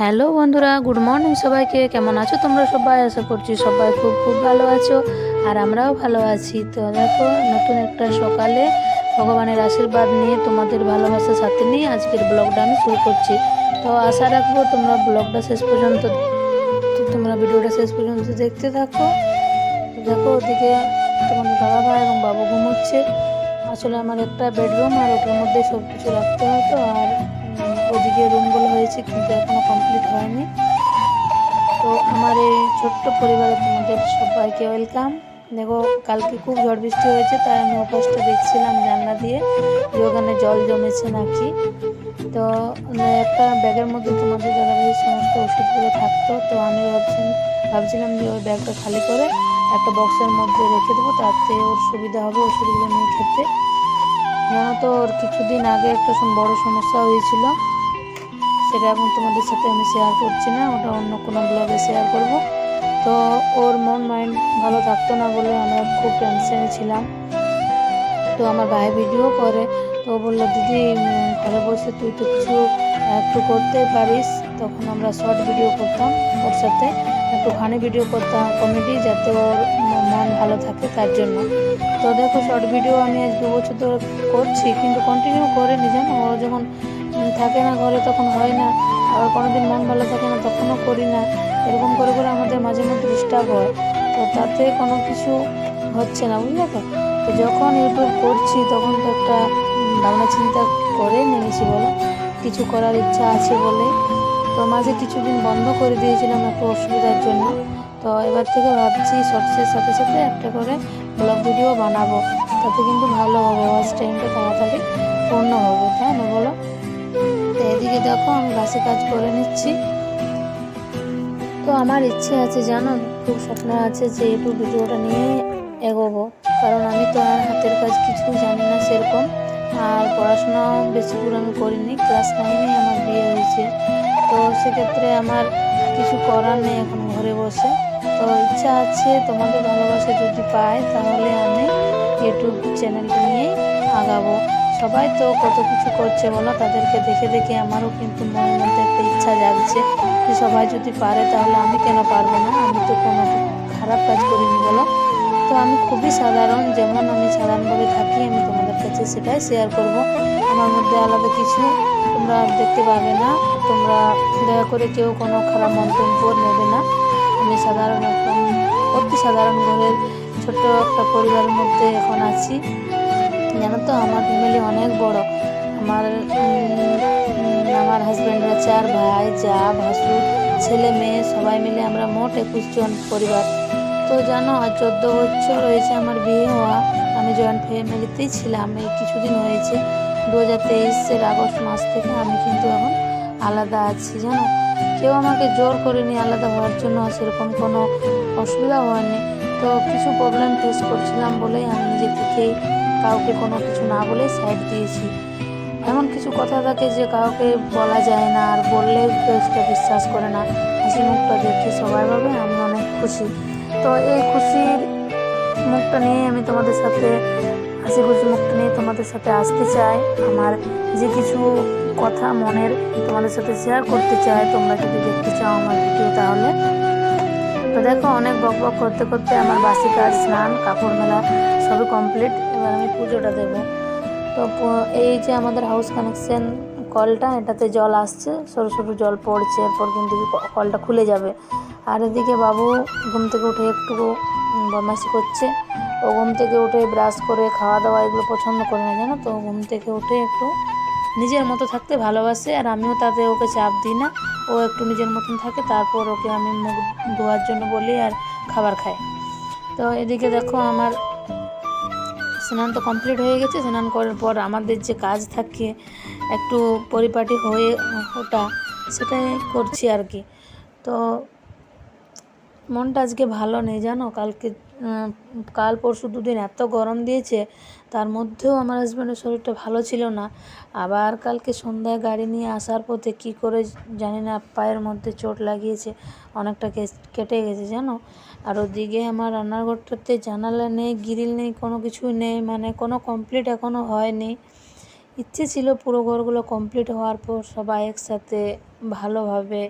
Hello বন্ধুরা, good morning সবাইকে। কেমন আছো তোমরা সবাই? আশা করছি সবাই খুব খুব ভালো আছো আর আমরাও ভালো আছি। তো দেখো, নতুন একটা সকালে ভগবানের আশীর্বাদ নিয়ে তোমাদের ভালোবাসার সাথে নিয়ে আজকের ব্লগটা আমি শুরু করছি। তো আশা রাখব তোমরা ব্লগটা শেষ পর্যন্ত, তোমরা ভিডিওটা শেষ পর্যন্ত দেখতে থাকো। দেখো, ওদিকে তোমাদের দাদা ভাই এবং বাবু ঘুমোচ্ছে। আসলে আমার একটা বেডরুম আর ওটার মধ্যে সব কিছু রাখতে হতো আর ওদিকে রুমগুলো হয়েছে কিন্তু এখনও কমপ্লিট হয়নি। তো আমার এই ছোট্ট পরিবারে তোমাদের সবাইকে ওয়েলকাম দেখো কালকে খুব ঝড় বৃষ্টি হয়েছে তাই আমি ওপাশটা দেখছিলাম জানলা দিয়ে যে ওখানে জল জমেছে নাকি। তো উম, একটা ব্যাগের মধ্যে তোমাদের দাদাভাই সমস্ত ওষুধগুলো থাকতো তো আমি ভাবছিলাম ভাবছিলাম যে ওই ব্যাগটা খালি করে একটা বক্সের মধ্যে রেখে দেবো তাতে ওর সুবিধা হবে ওষুধগুলো নিয়ে খেতে। জানো তো ওর কিছুদিন আগে একটা বড় সমস্যা হয়েছিল। সেটা এখন তোমাদের সাথে আমি শেয়ার করছি না, ওটা অন্য কোনো ব্লগে শেয়ার করব। তো ওর মন মাইন্ড ভালো থাকতো না বলে আমরা খুব টেনশনে ছিলাম। তো আমার ভাই ভিডিও করে, তো বলল, দিদি ঘরে বসে তুই তো কিছু একটু করতে পারিস। তখন আমরা শর্ট ভিডিও করতাম ওর সাথে একটু ফানি ভিডিও করতাম কমেডি যাতে ওর মন ভালো থাকে তার জন্য। তো দেখো শর্ট ভিডিও আমি আজ দু বছর ধরে করছি, কিন্তু কন্টিনিউ করিনি, জানো? ও যখন থাকে না ঘরে তখন হয় না। আর কোনোদিন মন ভালো থাকে না, তখনও করি না। এরকম করে করে আমাদের মাঝে মধ্যে ডিস্টার্ব হয়। তো তাতে কোনো কিছু হচ্ছে না, বুঝলে তো? তো যখন ইউটিউব করছি, তখন তো একটা ভাবনা চিন্তা করে নেমেছি বলো। কিছু করার ইচ্ছা আছে বলে। তো মাঝে কিছুদিন বন্ধ করে দিয়েছিলাম একটু অসুবিধার জন্য। তো এবার থেকে ভাবছি শর্টসের সাথে সাথে একটা করে ব্লগ ভিডিও বানাবো। তাতে কিন্তু ভালো হবে ওয়াচ টাইমটা তাড়াতাড়ি পূর্ণ হবে, তাই না বলো? এদিকে দেখো, আমি বাসে কাজ করে নিচ্ছি। তো আমার ইচ্ছে আছে, জানো? খুব স্বপ্ন আছে যে ইউটিউব ভিডিওটা নিয়ে এগোবো। কারণ আমি তো আর হাতের কাজ কিছু জানি না সেরকম। আর পড়াশোনাও বেশি দূর আমি করিনি। ক্লাস নাইনে আমার বিয়ে হয়েছে। তো সেক্ষেত্রে আমার কিছু করার নেই এখন ঘরে বসে। তো ইচ্ছা আছে তোমাদের ভালোবাসা যদি পাই, তাহলে আমি ইউটিউব চ্যানেলটা নিয়েই আগাবো। সবাই তো কত কিছু করছে বলো? তাদেরকে দেখে দেখে আমারও কিন্তু মনের মধ্যে একটা ইচ্ছা জাগছে যে সবাই যদি পারে তাহলে আমি কেন পারব না? আমি তো কোনো খারাপ কাজ করিনি বলো। তো আমি খুবই সাধারণ, যেমন আমি সাধারণভাবে থাকি, আমি তোমাদের কাছে সেটাই শেয়ার করব। আমার মধ্যে আলাদা কিছু তোমরা দেখতে পাবে না। তোমরা দয়া করে কেউ কোনো খারাপ মন্তব্য নেবে না। আমি সাধারণ একদম অতি সাধারণ ঘরের ছোট্ট একটা পরিবারের মধ্যে এখন আছি। জানো তো আমার ফ্যামিলি অনেক বড়। আমার আমার হাজব্যান্ডরা চার ভাই, যা ভাসুর ছেলে, মেয়ে, সবাই মিলে আমরা মোট একুশ জন পরিবার। তো জানো আর চোদ্দ বছর হয়েছে আমার বিয়ে হওয়া। আমি জয়েন্ট ফ্যামিলিতেই ছিলাম। এই কিছুদিন হয়েছে দু হাজার তেইশের আগস্ট মাস থেকে আমি কিন্তু এখন আলাদা আছি, জানো? কেউ আমাকে জোর করেনি আলাদা হওয়ার জন্য সেরকম কোনো অসুবিধা হয়নি। তো কিছু প্রবলেম ফেস করছিলাম বলেই আমি নিজে থেকেই কাউকে কোনো কিছু না বলে সাইড দিয়েছি। এমন কিছু কথা থাকে যে কাউকে বলা যায় না আর বললে কেউ সেটা বিশ্বাস করে না। হাসি মুখটা দেখে সবাই ভাবে, আমি অনেক খুশি। তো এই খুশির মুখটা নিয়ে আমি তোমাদের সাথে, হাসি খুশি মুখটা নিয়ে তোমাদের সাথে আসতে চাই। আমার যে কিছু কথা মনের তোমাদের সাথে শেয়ার করতে চাই, তোমরা যদি দেখতে চাও আমার ভিডিও তাহলে। তো দেখো, অনেক বক বক করতে করতে আমার বাসি কাজ স্নান, কাপড় মেলা সবই কমপ্লিট এবার আমি পুজোটা দেব। তো এই যে আমাদের হাউস কানেকশন কলটা, এটাতে জল আসছে, সরু সরু জল পড়ছে, এরপর কিন্তু কলটা খুলে যাবে। আর এদিকে বাবু ঘুম থেকে উঠে একটু বদমাইশি করছে। ও ঘুম থেকে উঠে ব্রাশ করে খাওয়া দাওয়া এগুলো পছন্দ করে না, জানো তো? ঘুম থেকে উঠে একটু নিজের মতো থাকতে ভালোবাসে, আর আমিও তাতে ওকে চাপ দিই না। ও একটু নিজের মতন থাকে, তারপর ওকে আমি মুখ ধোয়ার জন্য বলি আর খাবার খায়। তো এদিকে দেখো আমার স্নান তো কমপ্লিট হয়ে গেছে। স্নান করার পর আমাদের যে কাজ থাকে, একটু পরিপাটি হয়ে ওটা, সেটাই করছি আর কি। তো মনটা আজকে ভালো নেই, জানো? কালকে কাল পরশু দুদিন এত গরম দিয়েছে, তার মধ্যেও আমার হাজব্যান্ডের শরীরটা ভালো ছিল না। আবার কালকে সন্ধ্যায় গাড়ি নিয়ে আসার পথে কী করে জানি না, পায়ের মধ্যে চোট লাগিয়েছে, অনেকটা কেটে গেছে, জানো? আর ওদিকে আমার রান্নাঘরটাতে জানালা নেই, গ্রিল নেই, কোনো কিছুই নেই মানে কোনো কমপ্লিট এখনও হয়নি। ইচ্ছে ছিল পুরো ঘরগুলো কমপ্লিট হওয়ার পর সবাই একসাথে ভালোভাবে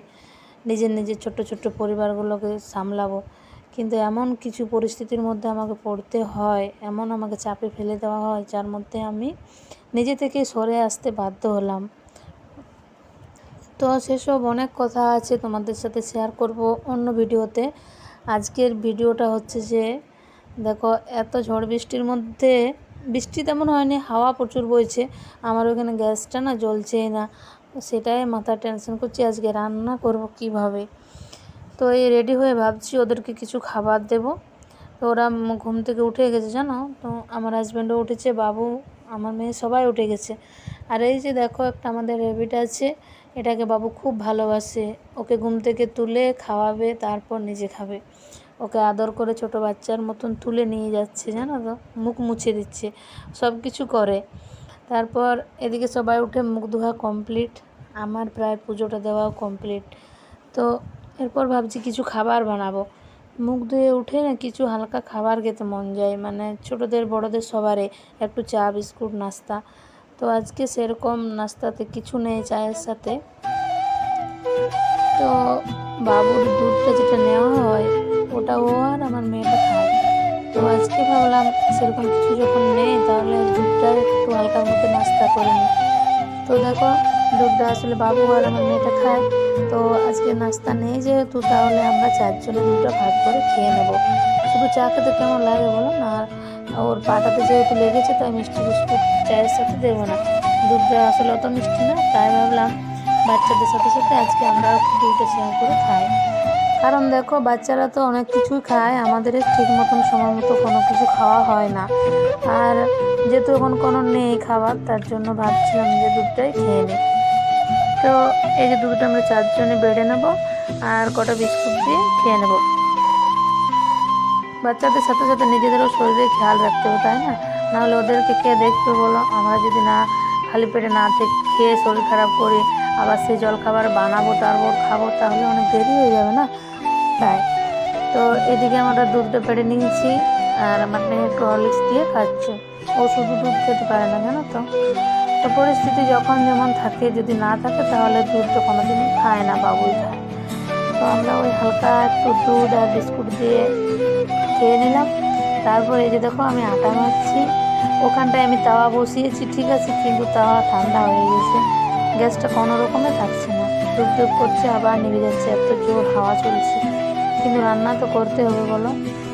নিজের নিজের ছোট্ট ছোট্ট পরিবারগুলোকে সামলাবো। কিন্তু এমন কিছু পরিস্থিতির মধ্যে আমাকে পড়তে হয়, এমন আমাকে চাপে ফেলে দেওয়া হয়, যার মধ্যে আমি নিজে থেকে সরে আসতে বাধ্য হলাম। তো সেসব অনেক কথা আছে তোমাদের সাথে শেয়ার করব অন্য ভিডিওতে আজকের ভিডিওটা হচ্ছে যে, দেখো, এত ঝড় বৃষ্টির মধ্যে, বৃষ্টি তেমন হয়নি, হাওয়া প্রচুর বইছে, আমার ওখানে গ্যাসটা না জ্বলছেই না, সেটাই মাথা টেনশন করছি, আজকে রান্না করব কীভাবে? তো এই রেডি হয়ে ভাবছি ওদেরকে কিছু খাবার দেব। তো ওরা ঘুম থেকে উঠে গেছে, জানো? তো আমার হাজব্যান্ডও উঠেছে, বাবু, আমার মেয়ে সবাই উঠে গেছে। আর এই যে দেখো, একটা আমাদের রেবিট আছে, এটাকে বাবু খুব ভালোবাসে, ওকে ঘুম থেকে তুলে খাওয়াবে, তারপর নিজে খাবে। ওকে আদর করে ছোট বাচ্চার মতন তুলে নিয়ে যাচ্ছে, জানো তো? মুখ মুছে দিচ্ছে, সব কিছু করে। তারপর এদিকে সবাই উঠে মুখ ধোয়া কমপ্লিট আমার প্রায় পুজোটা দেওয়াও কমপ্লিট তো এরপর ভাবছি কিছু খাবার বানাবো। মুখ ধুয়ে উঠে না কিছু হালকা খাবার খেতে মন যায় মানে ছোটোদের বড়দের সবারে একটু চা, বিস্কুট, নাস্তা। তো আজকে সেরকম নাস্তাতে কিছু নেই চায়ের সাথে। তো বাবুর দুধটা যেটা নেওয়া হয় ওটা ও আর আমার মেয়েটা খায়। তো আজকে ভাবলাম সেরকম কিছু যখন নেই, তাহলে দুধটা একটু হালকার মধ্যে নাস্তা করে নিই তো দেখো, দুধটা আসলে বাবু আর আমার মেয়েটা খায়। তো আজকে নাস্তা নেই যেহেতু, তাহলে আমরা চারজনে দুধটা ভাগ করে খেয়ে নেব। শুধু চা খেতে কেমন লাগে বলো না? আর ওর পাটাতে যেহেতু লেগেছে, তাই মিষ্টি বিস্কুট চায়ের সাথে দেবো না। দুধটা আসলে অত মিষ্টি না, তাই ভাবলাম বাচ্চাদের সাথে সাথে আজকে আমরা দুধটা শেয়ার করে খাই। কারণ দেখো, বাচ্চারা তো অনেক কিছুই খায় আমাদের ঠিক মতন সময় মতো কোনো কিছু খাওয়া হয় না। আর যেহেতু এখন কোনো নেই খাবার, তার জন্য ভাবছিলাম যে দুধটাই খেয়ে নিই। তো এই যে দুধটা আমরা চারজনে বেড়ে নেব, আর কটা বিস্কুট দিয়ে খেয়ে নেব। বাচ্চাদের সাথে সাথে নিজেদেরও শরীরে খেয়াল রাখতে হবে, তাই না? নাহলে ওদেরকে কে দেখবে বলো? আমরা যদি না, খালি পেটে না খেয়ে শরীর খারাপ করি আবার সেই জলখাবার বানাবো তারপর খাব, তাহলে অনেক দেরি হয়ে যাবে না? তাই। তো এদিকে আমরা দুধটা পেড়ে নিয়েছি, আর আমার মেয়ে একটু হরলিক্স দিয়ে খাচ্ছে। ও শুধু দুধ খেতে পারে না, জানো তো? তো পরিস্থিতি যখন যেমন থাকে, যদি না থাকে, তাহলে দুধ দুধটা কোনোদিন খায় না, বাবুই খায়। তো আমরা ওই হালকা একটু দুধ আর বিস্কুট দিয়ে খেয়ে নিলাম। তারপর এই যে দেখো, আমি আটা মারছি ওখানটায় আমি তাওয়া বসিয়েছি, ঠিক আছে? কিন্তু তাওয়া ঠান্ডা হয়ে গেছে। গ্যাসটা কোনো রকমে থাকছে না। ধূপ ধূপ করছে, আবার নিভে যাচ্ছে, এত জোর হাওয়া চলছে। কিন্তু রান্না তো করতে হবে, বলো।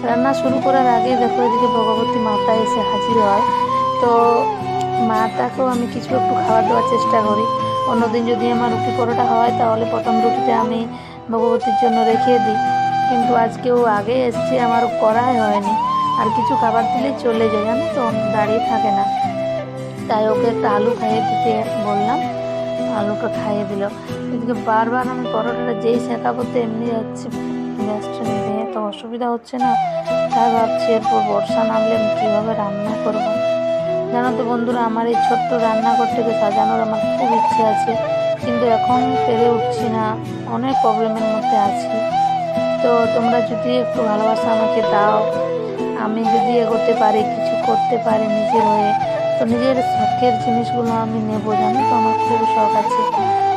রান্না শুরু করার আগে দেখো, এদিকে ভগবতী মাতা এসে হাজির হয়। তো মাতাকেও আমি কিছু একটু খাবার দেওয়ার চেষ্টা করি। অন্যদিন যদি আমার রুটি পরোটা হয়, তাহলে প্রথম রুটিটা আমি ভগবতীর জন্য রেখে দিই। কিন্তু আজকেও আগে এসছে আমার করাই হয়নি। আর কিছু খাবার দিলে চলে যায়, জানো তো, দাঁড়িয়ে থাকে না। তাই ওকে একটা আলু খাইয়ে দিতে বললাম। আলুটা খাইয়ে দিল। এদিকে বারবার আমি পরোটাটা যেই শেখাবো তো এমনি যাচ্ছে গ্যাসটা নিভে তো অসুবিধা হচ্ছে না? তাই ভাবছি এরপর বর্ষা নামলে আমি কীভাবে রান্না করব? জানো তো বন্ধুরা, আমার এই ছোট্ট রান্নাঘরটাকে সাজানোর আমার খুব ইচ্ছে আছে। কিন্তু এখন পেরে উঠছি না। অনেক প্রবলেমের মধ্যে আছি। তো তোমরা যদি একটু ভালোবাসা আমাকে দাও, আমি যদি এগোতে পারি, কিছু করতে পারি নিজের হয়ে, তো নিজের শখের জিনিসগুলো আমি নেব, জানো তো? আমার খুব শখ আছে।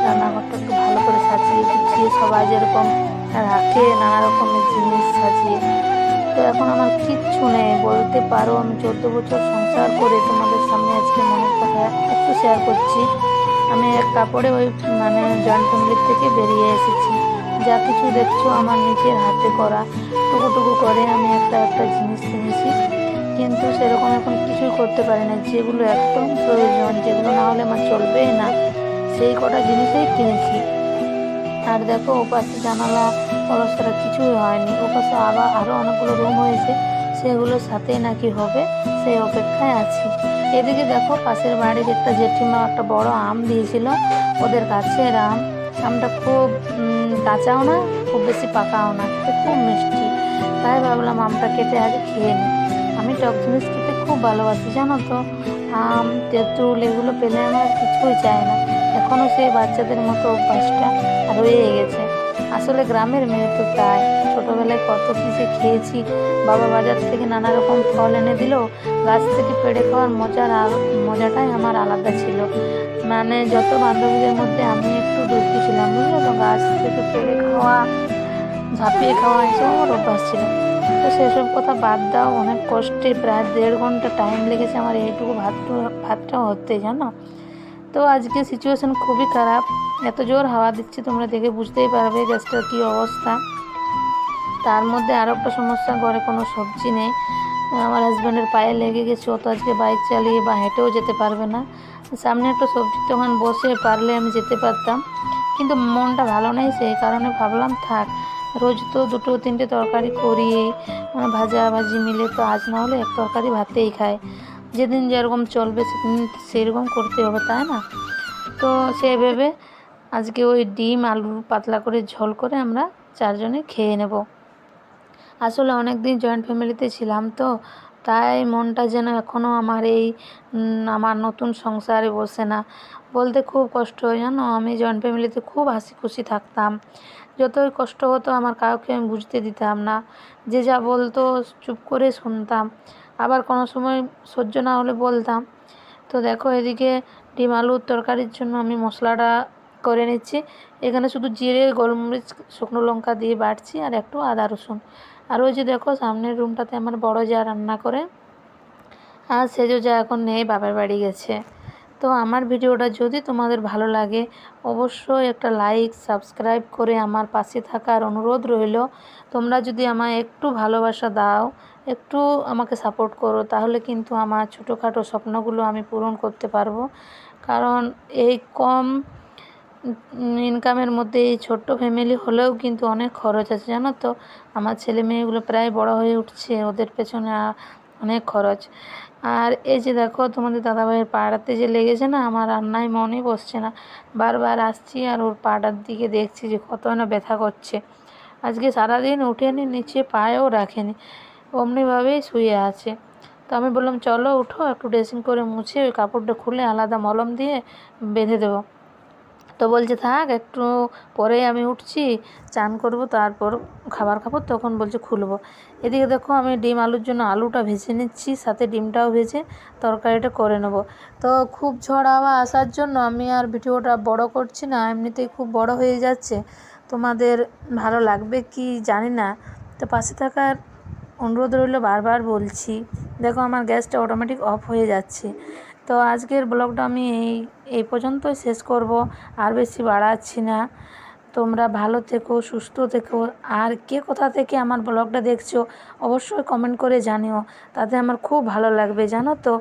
রান্নাঘরটা একটু ভালো করে সাজিয়ে গুছিয়ে সবাই যেরকম রাখে, নানা রকমের জিনিস সাজিয়ে। তো এখন আমার কিচ্ছু নেই। বলতে পারো, আমি চোদ্দ বছর সংসার করে তোমাদের সামনে আজকে মনের কথা একটু শেয়ার করছি। আমি এক কাপড়ে ওই মানে জয়েন্ট ফ্যামিলির থেকে বেরিয়ে এসেছি। যা কিছু দেখছ আমার নিজের হাতে করা। টুকু টুকু করে আমি একটা একটা জিনিস কিনেছি। কিন্তু সেরকম এখন কিছুই করতে পারি না। যেগুলো একদম প্রয়োজন, যেগুলো না হলে আমার চলবেই না, সেই কটা জিনিসই কিনেছি। আর দেখো, ওপাশে জানালা পলস্তরা কিছুই হয়নি। ওপাশে আবার আরও অনেকগুলো রুম হয়েছে সেগুলোর সাথে নাকি হবে, সেই অপেক্ষায় আছি। এদিকে দেখো, পাশের বাড়ির একটা জেঠিমা একটা বড় আম দিয়েছিল, ওদের গাছের আম। আমটা খুব কাঁচাও না, খুব বেশি পাকাও না খুব মিষ্টি। তাই ভাবলাম আমটা কেটে আগে খেয়ে নিই। টক জিনিস খেতে খুব ভালোবাসি জানো তো? আম তেঁতুল এগুলো পেলে আমার কিছুই চায় না। এখনও সেই বাচ্চাদের মতো অভ্যাসটা রয়ে গেছে। আসলে গ্রামের মেয়ে তো তাই। ছোটোবেলায় কত কী যে খেয়েছি। বাবা বাজার থেকে নানা রকম ফল এনে দিল। গাছ থেকে পেড়ে খাওয়ার মজার মজাটাই আমার আলাদা ছিল। মানে যত বান্ধবীদের মধ্যে আমি একটু দুঃখী ছিলাম, বুঝলো তো? গাছ থেকে পেড়ে খাওয়া, ঝাঁপিয়ে খাওয়া এসব আমার অভ্যাস ছিল। তো সেসব কথা বাদ দাও। অনেক কষ্টে প্রায় দেড় ঘণ্টা টাইম লেগেছে আমার এইটুকু ভাত ভাতটাও হতে জানো? তো আজকে সিচুয়েশন খুবই খারাপ। এত জোর হাওয়া দিচ্ছে, তোমরা দেখে বুঝতেই পারবে গ্যাসটার কী অবস্থা। তার মধ্যে আরও একটা সমস্যা, ঘরে কোনো সবজি নেই। আমার হাজব্যান্ডের পায়ে লেগে গেছে, অত আজকে বাইক চালিয়ে বা হেঁটেও যেতে পারবে না। সামনে একটা সবজির দোকান বসে পারলে আমি যেতে পারতাম। কিন্তু মনটা ভালো নেই, সেই কারণে ভাবলাম থাক রোজ তো দুটো তিনটে তরকারি করি। মানে ভাজা ভাজি মিলে তো আজ না হলে এক তরকারি ভাতেই খায় যেদিন যেরকম চলবে সেদিন সেরকম করতে হবে, তাই না? তো সে ভেবে আজকে ওই ডিম, আলু পাতলা করে ঝোল করে আমরা চারজনে খেয়ে নেব। আসলে অনেক দিন জয়েন্ট ফ্যামিলিতে ছিলাম তো, তাই মনটা যেন এখনও আমার এই আমার নতুন সংসারে বসে না। বলতে খুব কষ্ট হয় জানো? আমি জয়েন্ট ফ্যামিলিতে খুব হাসি খুশি থাকতাম। যতই কষ্ট হতো আমার কাউকে আমি বুঝতে দিতাম না। যে যা বলতো চুপ করে শুনতাম। আবার কোনো সময় সহ্য না হলে বলতাম, তো দেখো এদিকে ডিম আলুর তরকারির জন্য আমি মশলাটা করে নিচ্ছি। এখানে শুধু জিরে, গোলমরিচ, শুকনো লঙ্কা দিয়ে বাটছি আর একটু আদা রসুন। আর ওই যে দেখো সামনের রুমটাতে আমার বড় যা রান্না করে, আর সেজো যা এখন নেই, বাবার বাড়ি গেছে। তো আমার ভিডিওটা যদি তোমাদের ভালো লাগে, অবশ্যই একটা লাইক, সাবস্ক্রাইব করে আমার পাশে থাকার অনুরোধ রইল। তোমরা যদি আমায় একটু ভালোবাসা দাও, একটু আমাকে সাপোর্ট করো, তাহলে কিন্তু আমার ছোটোখাটো স্বপ্নগুলো আমি পূরণ করতে পারব। কারণ এই কম ইনকামের মধ্যে এই ছোট্ট ফ্যামিলি হলেও কিন্তু অনেক খরচ আছে, জানো তো? আমার ছেলে মেয়েগুলো প্রায় বড় হয়ে উঠছে, ওদের পেছনে অনেক খরচ। আর এই যে দেখো, তোমাদের দাদাভাইয়ের পাড়াতে যে লেগেছে না, আমার রান্নায় মনে বসছে না। বারবার আসছি আর ওর পাড়ার দিকে দেখছি যে কত না ব্যথা করছে। আজকে সারাদিন উঠেনি, নিচে পায়েও রাখেনি, অমনিভাবেই শুয়ে আছে। তো আমি বললাম, চলো উঠো, একটু ড্রেসিং করে মুছে ওই কাপড়টা খুলে আলাদা মলম দিয়ে বেঁধে দেবো। তো বলছে, থাক, একটু পরে আমি উঠছি, চান করব, তারপর খাবার খাব। তখন বলছে, খুলবো। এদিকে দেখো, আমি ডিম আলুর জন্য আলুটা ভেজে নিচ্ছি, সাথে ডিমটাও ভেজে তরকারিটা করে নেব। তো খুব ঝড় হাওয়া আসার জন্য আমি আর ভিডিওটা বড় করছি না, এমনিতেই খুব বড় হয়ে যাচ্ছে। তোমাদের ভালো লাগবে কি জানি না। তো পাশে থাকার অনুরোধ রইল বারবার বলছি। দেখো, আমার গ্যাসটা অটোমেটিক অফ হয়ে যাচ্ছে। তো আজকের ব্লগটা আমি এই এই পর্যন্তই শেষ করব, আর বেশি বাড়াচ্ছি না। তোমরা ভালো থেকো, সুস্থ থেকো, আর কে কোথা থেকে আমার ব্লগটা দেখছ অবশ্যই কমেন্ট করে জানিও, তাতে আমার খুব ভালো লাগবে, জানো তো?